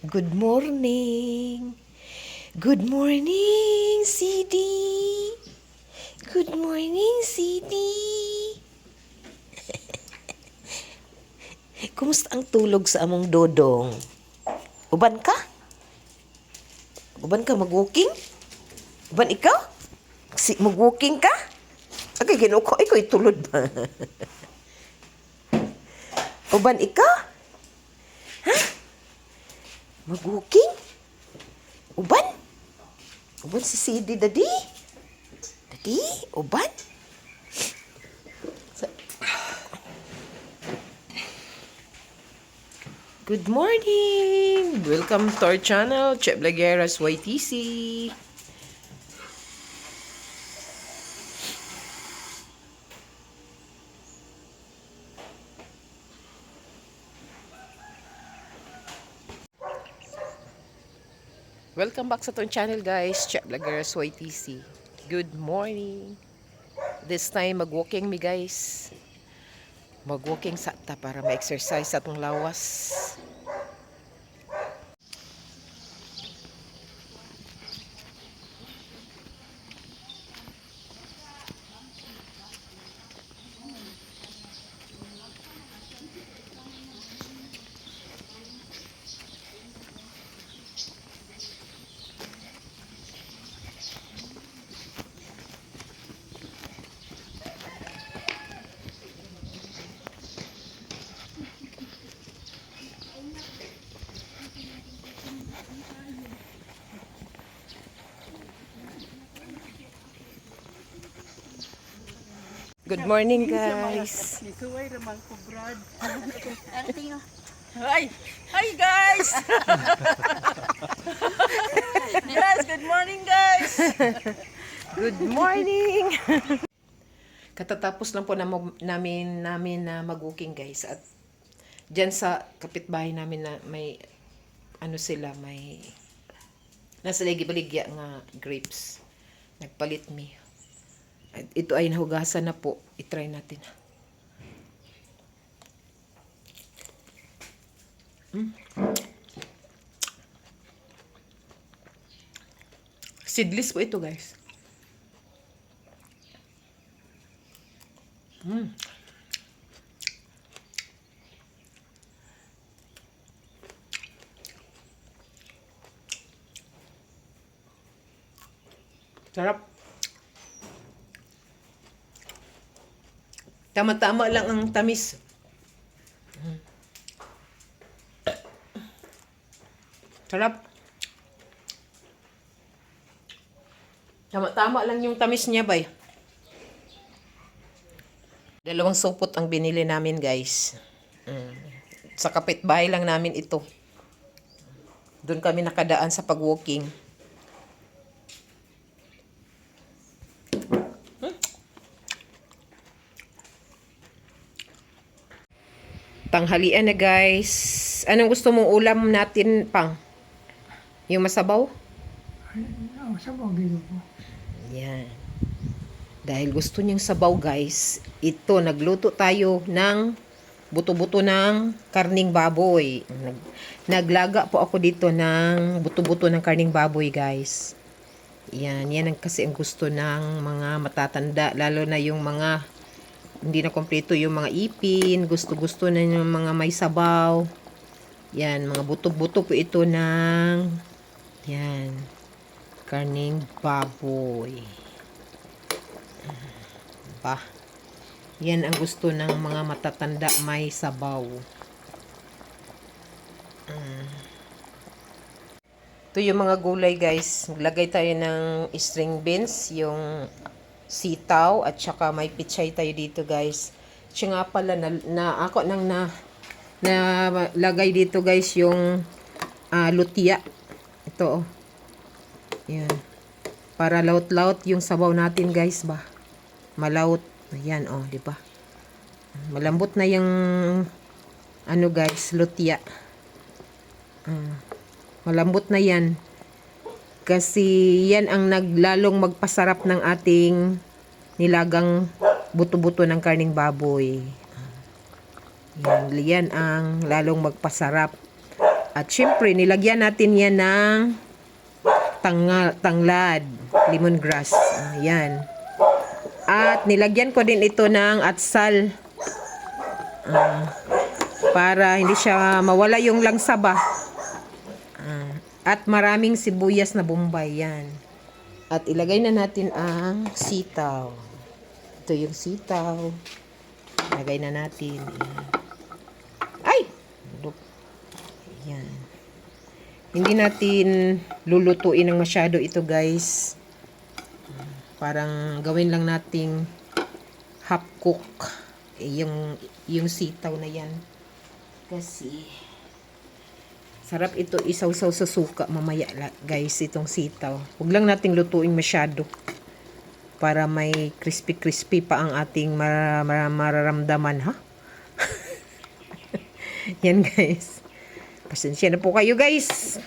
Good morning. Good morning, CD. Good morning, CD. Kumusta ang tulog sa among dodong? Uban ka? Uban ka mag-walking? Uban ikaw? Si mag-walking ka? Okay, ginuko. Ikaw itulod ba? Uban ikaw? Ha? Mag-walking? Uban? Uban si CD, daddy? Daddy? Uban? Good morning! Welcome to our channel, Chep Lagueras YTC. Welcome back sa tong channel guys, Chep Lagueras YTC. Good morning! This time mag-walking mi guys. Mag-walking sa ta para ma-exercise sa atong lawas. Good morning guys. Nisuway naman ko, Brad. Hi! Hi, guys! yes, good morning, guys! Good morning! Katatapos lang po na, namin, namin na mag-walking guys. At dyan sa kapitbahay namin na may ano sila, may nasa ligi-baligya nga grapes. Nagpalit mi. Ito ay nahugasan na po. I-try natin. Mm. Seedless po ito guys. Mm. Sarap. Tama-tama lang ang tamis. Sarap. Tama-tama lang yung tamis niya, bay. Dalawang supot ang binili namin, guys. Mm. Sa kapitbahay lang namin ito. Doon kami nakadaan sa pag-walking. Tanghalian na, guys. Anong gusto mong ulam natin, pang? Yung masabaw? Ang sabaw, gino ko. Yan. Dahil gusto niyang sabaw guys, ito nagluto tayo ng buto-buto ng karning baboy. Nag, naglaga po ako dito ng buto-buto ng karning baboy guys. Yan, yan ang kasi ang gusto ng mga matatanda, lalo na yung mga hindi na kompleto yung mga ipin, gusto-gusto na yung mga may sabaw. Yan, mga buto-buto po ito ng yan, karning baboy. Pa. Yan ang gusto ng mga matatanda may sabaw. Ito yung mga gulay guys. Maglagay tayo ng string beans, yung sitaw, at saka may pichay tayo dito guys. Siya nga pala, na, na ako nang na, na lagay dito guys yung ah, lutia. Ito oh. Yan. Para laut-laut yung sabaw natin guys ba. Malaut. Ayan oh, di ba? Malambot na yung ano guys, lutia. Ah, malambot na yan. Kasi yan ang naglalong magpasarap ng ating nilagang buto-buto ng karning baboy. Yan, yan ang lalong magpasarap. At syempre, nilagyan natin yan ng tanga, tanglad, lemongrass. Ayan. At nilagyan ko din ito ng atsal. Ah, para hindi siya mawala yung langsa ba. Ah, at maraming sibuyas na bombay yan. At ilagay na natin ang sitaw. Ito yung sitaw. Ilagay na natin. Ay! Look. Ayan. Hindi natin lulutuin ng masyado ito guys. Parang gawin lang nating half cook. Eh, yung, yung sitaw na yan. Kasi sarap ito isaw-saw sa suka mamaya guys itong sitaw. Huwag lang nating lutuin masyado para may crispy-crispy pa ang ating mara- mara- mararamdaman ha. Yan guys. Pasensya na po kayo guys.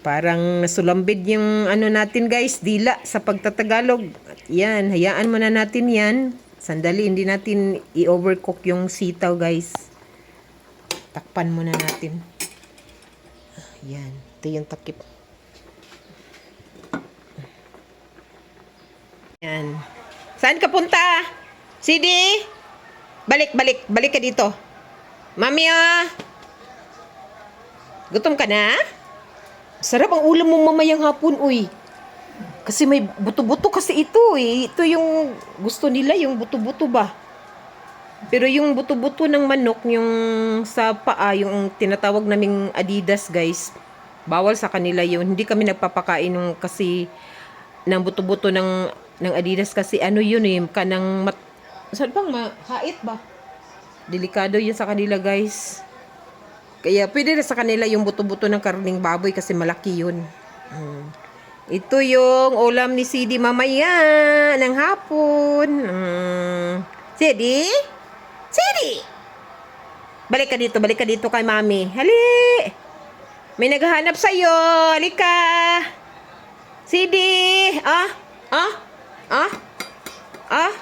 Parang nasulambid yung ano natin guys, dila sa pagtatagalog. Yan, hayaan muna natin yan. Sandali, hindi natin i-overcook yung sitaw guys. Takpan muna natin. Yan, ito yung takip. Yan. Saan ka punta? Sidi? Balik, balik, balik ka dito. Mami ah! Gutom ka na? Sarap ang ulam mo mamayang hapon, uy. Kasi may buto-buto kasi ito eh. Ito yung gusto nila, yung buto-buto ba? Pero yung buto-buto ng manok, yung sa paa, yung tinatawag naming Adidas, guys, bawal sa kanila yun. Hindi kami nagpapakain ng kasi ng buto-buto ng ng Adidas kasi ano yun eh, kanang mat, saan bang ma, hait ba? Delikado yun sa kanila, guys. Kaya pwede na sa kanila yung buto-buto ng karning baboy kasi malaki yun. Mm. Ito yung ulam ni Sidi mamaya ng hapon. Mm. Sidi? Sidi! Balik ka dito, balik ka dito kay mami. Hali! May naghahanap sa'yo. Halika! Sidi! Ah? Ah? Ah? Ah?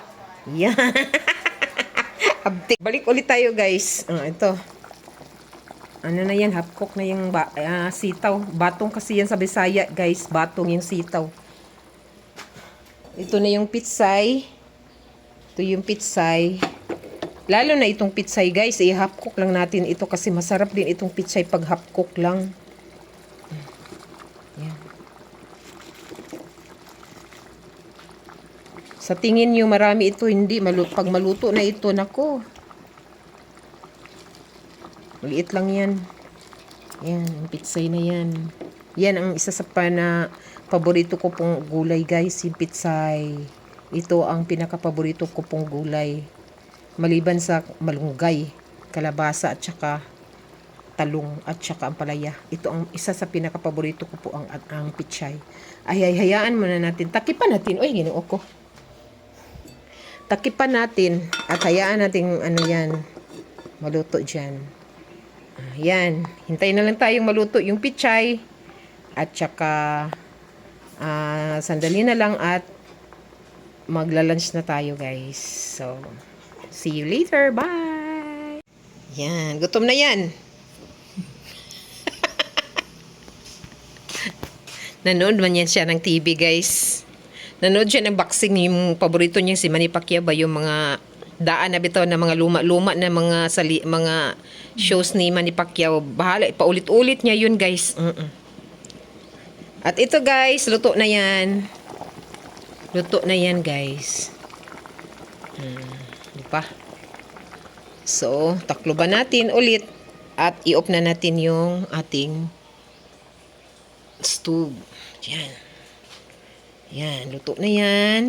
Yan. Abtik. Balik ulit tayo guys. Ah, ito. Ano na yan, half cook na yung ba, ah, sitaw. Batong kasi yan sa Bisaya, guys. Batong yung sitaw. Ito na yung pitsay. Ito yung pitsay. Lalo na itong pitsay, guys. Eh, half cook lang natin ito kasi masarap din itong pitsay pag half cook lang. Yan. Sa tingin nyo, marami ito. Hindi. Malu pag maluto na ito, nako. Maliit lang yan. Yan, ang pitsay na yan. Yan ang isa sa pa na paborito ko pong gulay guys, yung pitsay. Ito ang pinaka-paborito ko pong gulay. Maliban sa malunggay, kalabasa at saka talong at saka ang palaya. Ito ang isa sa pinaka-paborito ko po ang, ang pitsay. Ay, ay, hayaan muna natin. Takipan natin. Uy, ginoo ko. Takipan natin at hayaan natin ano yan, maluto dyan. Ayan. Hintayin na lang tayong maluto yung pichay. At saka, ah, sandali na lang at magla-lunch na tayo guys. So, see you later. Bye! Yan. Gutom na yan. Nanood man yan siya ng TV guys. Nanood siya ng boxing. Yung paborito niya si Manny Pacquiao ba yung mga daan na bitaw na mga luma-luma na mga sali, mga shows ni Manny Pacquiao. Bahala, paulit-ulit niya yun, guys. Mm-mm. At ito, guys, luto na yan. Luto na yan, guys. Di pa? So, takloban natin ulit at i-off na natin yung ating stove. Yan. Yan, luto na yan.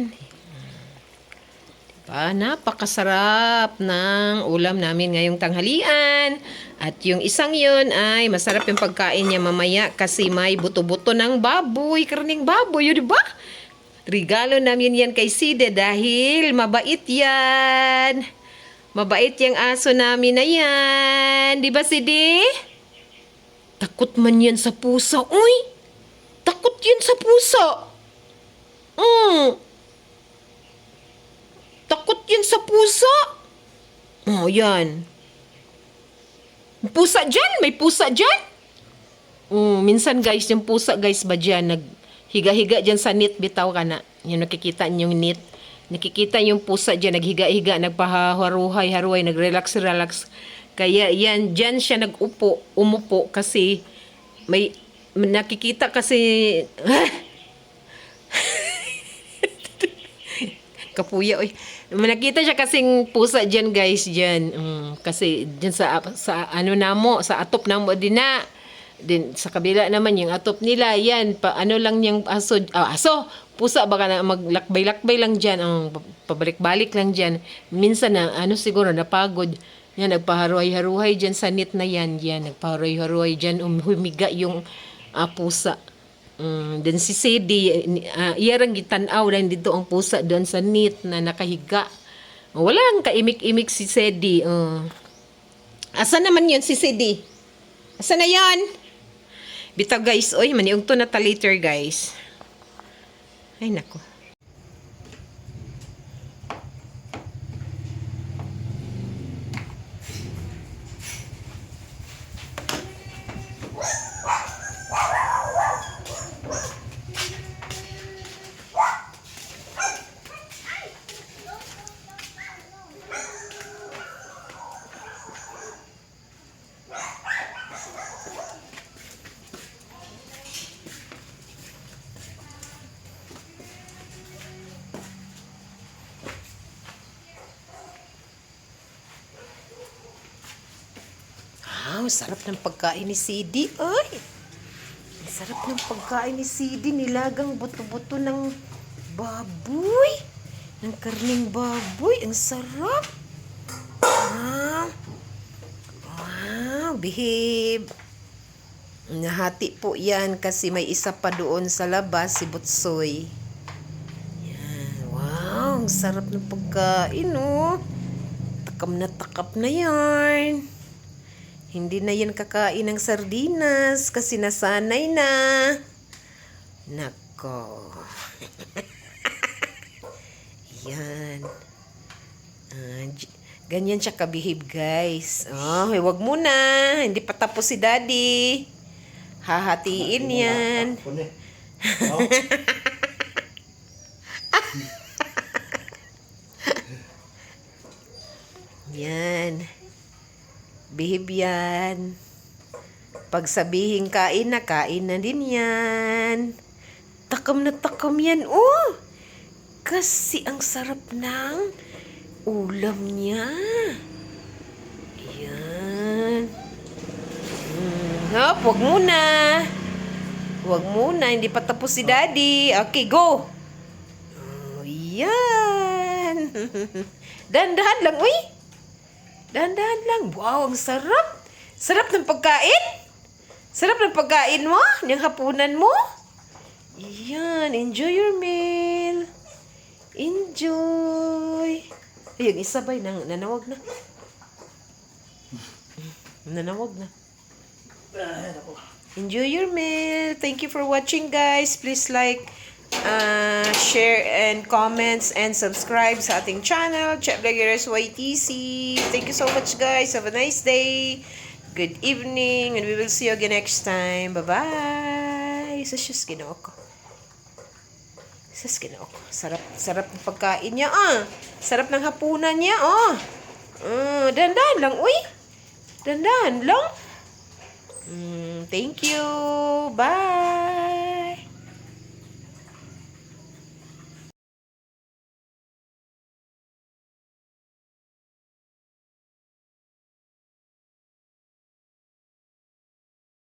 Pa, napakasarap ng ulam namin ngayong tanghalian. At yung isang yun ay masarap yung pagkain niya mamaya kasi may buto-buto ng baboy, karning baboy, yun di ba? Regalo namin yan kay Side dahil mabait yan. Mabait yung aso namin na yan. Di ba, Side? Takot man yan sa pusa. Uy! Takot yan sa pusa. Mm. Takot yan sa pusa. Oh, yan. Pusa dyan! May pusa dyan! Mm, minsan guys, yung pusa guys ba dyan, naghiga-higa dyan sa net, bitaw ka na. Yung nakikita yung net. Nakikita yung pusa dyan, naghiga-higa, nagpaharuhay-haruhay, nag-relax-relax. Kaya yan, dyan siya nag-upo, umupo kasi may nakikita kasi kapuya oy. Nakita siya kasing pusa diyan guys diyan. Mm, kasi diyan sa sa ano namo, sa atop namo din na. Din sa kabila naman yung atop nila, yan pa ano lang yung aso, ah, aso, pusa baka na maglakbay-lakbay lang diyan, ang pabalik-balik lang diyan. Minsan na ano siguro napagod. Yan nagpaharuhay-haruhay diyan sa net na yan, yan nagpaharuhay-haruhay diyan, um, humiga yung ah, pusa. Mm, then si Sadie, uh, iyarang gitanaw lang dito ang pusa doon sa net na nakahiga. Walang kaimik-imik si Sadie. Uh. Asa naman yun si Sadie? Asa na yan? Bitaw guys, oy, maniung to na later guys. Ay nako. Wow, sarap ng pagkain ni Sidi. Ay! Ang sarap ng pagkain ni Sidi. Nilagang buto-buto ng baboy. Ng karning baboy. Ang sarap. Wow. Wow, behave. Nahati po yan kasi may isa pa doon sa labas, si Butsoy. Yan. Wow, ang sarap ng pagkain, oh. Takam na takap na yan. Hindi na yan kakain ng sardinas kasi nasanay na. Nako. yan. J- ganyan siya kabihib, guys. Oh, eh, wag muna. Hindi pa tapos si daddy. Hahatiin yan. Yan. Bihib yan. Pag sabihin kain na, kain na din yan. Takam na takam yan, oh! Kasi ang sarap ng ulam niya. Yan. Hmm, hop, wag muna. Wag muna, hindi pa tapos si daddy. Okay, go! Oh, yan. Dahan-dahan lang, uy! Dahan-dahan lang. Wow, ang sarap. Sarap ng pagkain. Sarap ng pagkain mo. Yung hapunan mo. Yan. Enjoy your meal. Enjoy. Ay, yung isa ba'y nang, nanawag na? Nanawag na. Enjoy your meal. Thank you for watching, guys. Please like, uh, share, and comments, and subscribe sa ating channel, Chat Vloggers YTC. Thank you so much, guys. Have a nice day. Good evening, and we will see you again next time. Bye-bye. Sa siyas ginoo ko. Sas ginoo ko. Sarap, sarap ng pagkain niya, ah. Sarap ng hapunan niya, ah. Uh, dandan lang, uy. Dandan lang. Mm, thank you. Bye.